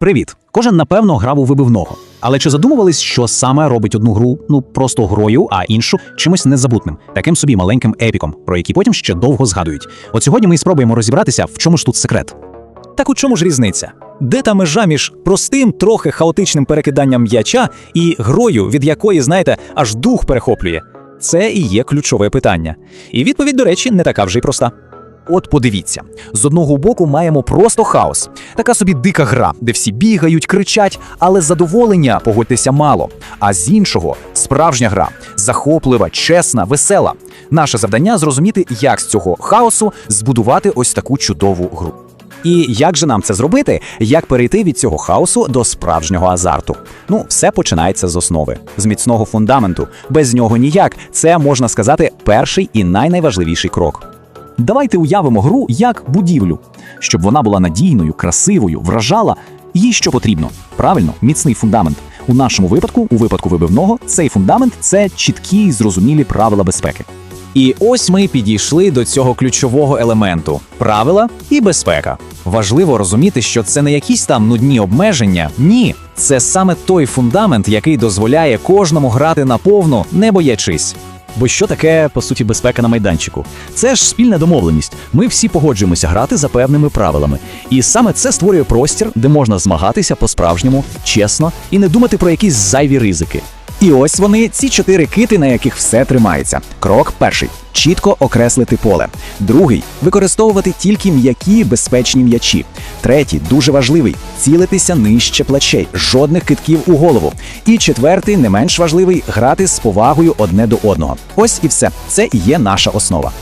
Привіт! Кожен напевно грав у вибивного. Але чи задумувались, що саме робить одну гру ну просто грою, а іншу чимось незабутним, таким собі маленьким епіком, про який потім ще довго згадують? От сьогодні ми і спробуємо розібратися, в чому ж тут секрет. Так у чому ж різниця? Де та межа між простим, трохи хаотичним перекиданням м'яча і грою, від якої, знаєте, аж дух перехоплює? Це і є ключове питання. І відповідь, до речі, не така вже й проста. От подивіться, з одного боку маємо просто хаос, така собі дика гра, де всі бігають, кричать, але задоволення, погодьтеся, мало. А з іншого справжня гра, захоплива, чесна, весела. Наше завдання зрозуміти, як з цього хаосу збудувати ось таку чудову гру. І як же нам це зробити? Як перейти від цього хаосу до справжнього азарту? Ну, все починається з основи, з міцного фундаменту. Без нього ніяк. Це можна сказати перший і найнайважливіший крок. Давайте уявимо гру як будівлю, щоб вона була надійною, красивою, вражала їй що потрібно. Правильно, міцний фундамент. У нашому випадку, у випадку вибивного, цей фундамент це чіткі і зрозумілі правила безпеки. І ось ми підійшли до цього ключового елементу правила і безпека. Важливо розуміти, що це не якісь там нудні обмеження. Ні, це саме той фундамент, який дозволяє кожному грати наповну, не боячись. Бо що таке, по суті, безпека на майданчику? Це ж спільна домовленість. Ми всі погоджуємося грати за певними правилами. І саме це створює простір, де можна змагатися по-справжньому, чесно і не думати про якісь зайві ризики. І ось вони, ці чотири кити, на яких все тримається. Крок перший чітко окреслити поле. Другий використовувати тільки м'які безпечні м'ячі. Третій дуже важливий цілитися нижче плечей, жодних китків у голову. І четвертий, не менш важливий грати з повагою одне до одного. Ось і все. Це і є наша основа.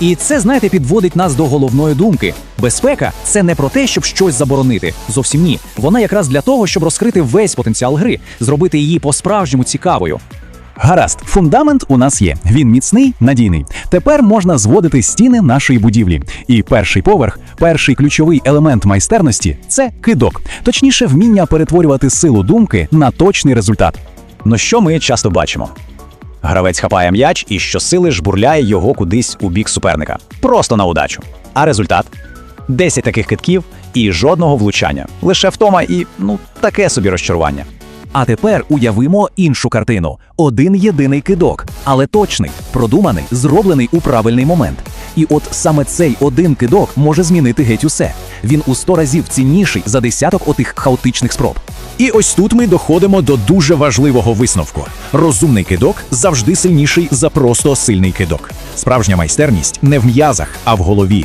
І це, знаєте, підводить нас до головної думки. Безпека це не про те, щоб щось заборонити. Зовсім ні. Вона якраз для того, щоб розкрити весь потенціал гри, зробити її по-справжньому цікавою. Гаразд, фундамент у нас є. Він міцний, надійний. Тепер можна зводити стіни нашої будівлі. І перший поверх, перший ключовий елемент майстерності це кидок, точніше, вміння перетворювати силу думки на точний результат. Ну що ми часто бачимо? Гравець хапає м'яч і щосили жбурляє його кудись у бік суперника. Просто на удачу. А результат? 10 таких китків і жодного влучання. Лише втома і ну таке собі розчарування. А тепер уявимо іншу картину: один єдиний кидок, але точний, продуманий, зроблений у правильний момент. І от саме цей один кидок може змінити геть усе. Він у сто разів цінніший за десяток отих хаотичних спроб. І ось тут ми доходимо до дуже важливого висновку: розумний кидок завжди сильніший за просто сильний кидок. Справжня майстерність не в м'язах, а в голові.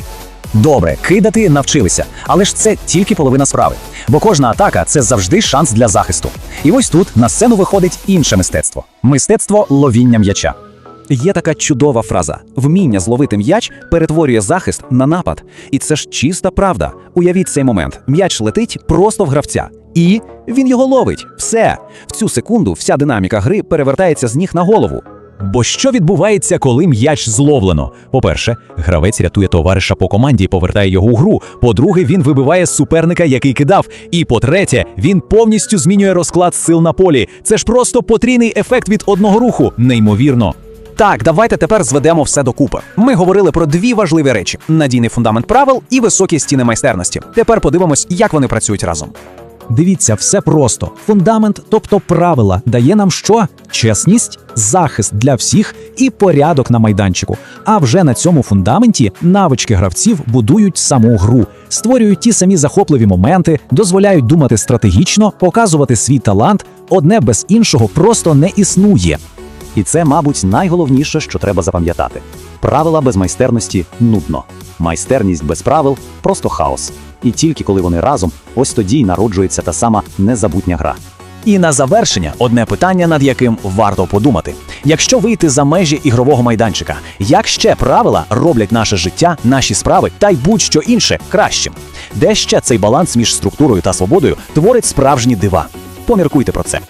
Добре, кидати навчилися, але ж це тільки половина справи. Бо кожна атака це завжди шанс для захисту. І ось тут на сцену виходить інше мистецтво мистецтво ловіння м'яча. Є така чудова фраза: вміння зловити м'яч перетворює захист на напад. І це ж чиста правда. Уявіть цей момент: м'яч летить просто в гравця, і він його ловить. Все в цю секунду вся динаміка гри перевертається з ніг на голову. Бо що відбувається, коли м'яч зловлено? По-перше, гравець рятує товариша по команді і повертає його у гру. По-друге, він вибиває суперника, який кидав. І по-третє, він повністю змінює розклад сил на полі. Це ж просто потрійний ефект від одного руху. Неймовірно. Так, давайте тепер зведемо все докупи. Ми говорили про дві важливі речі: надійний фундамент правил і високі стіни майстерності. Тепер подивимось, як вони працюють разом. Дивіться, все просто. Фундамент, тобто правила, дає нам що? Чесність, захист для всіх і порядок на майданчику. А вже на цьому фундаменті навички гравців будують саму гру, створюють ті самі захопливі моменти, дозволяють думати стратегічно, показувати свій талант. Одне без іншого просто не існує. І це, мабуть, найголовніше, що треба запам'ятати. Правила без майстерності нудно. Майстерність без правил просто хаос. І тільки коли вони разом, ось тоді й народжується та сама незабутня гра. І на завершення одне питання, над яким варто подумати: якщо вийти за межі ігрового майданчика, як ще правила роблять наше життя, наші справи та й будь-що інше кращим? Де ще цей баланс між структурою та свободою творить справжні дива? Поміркуйте про це.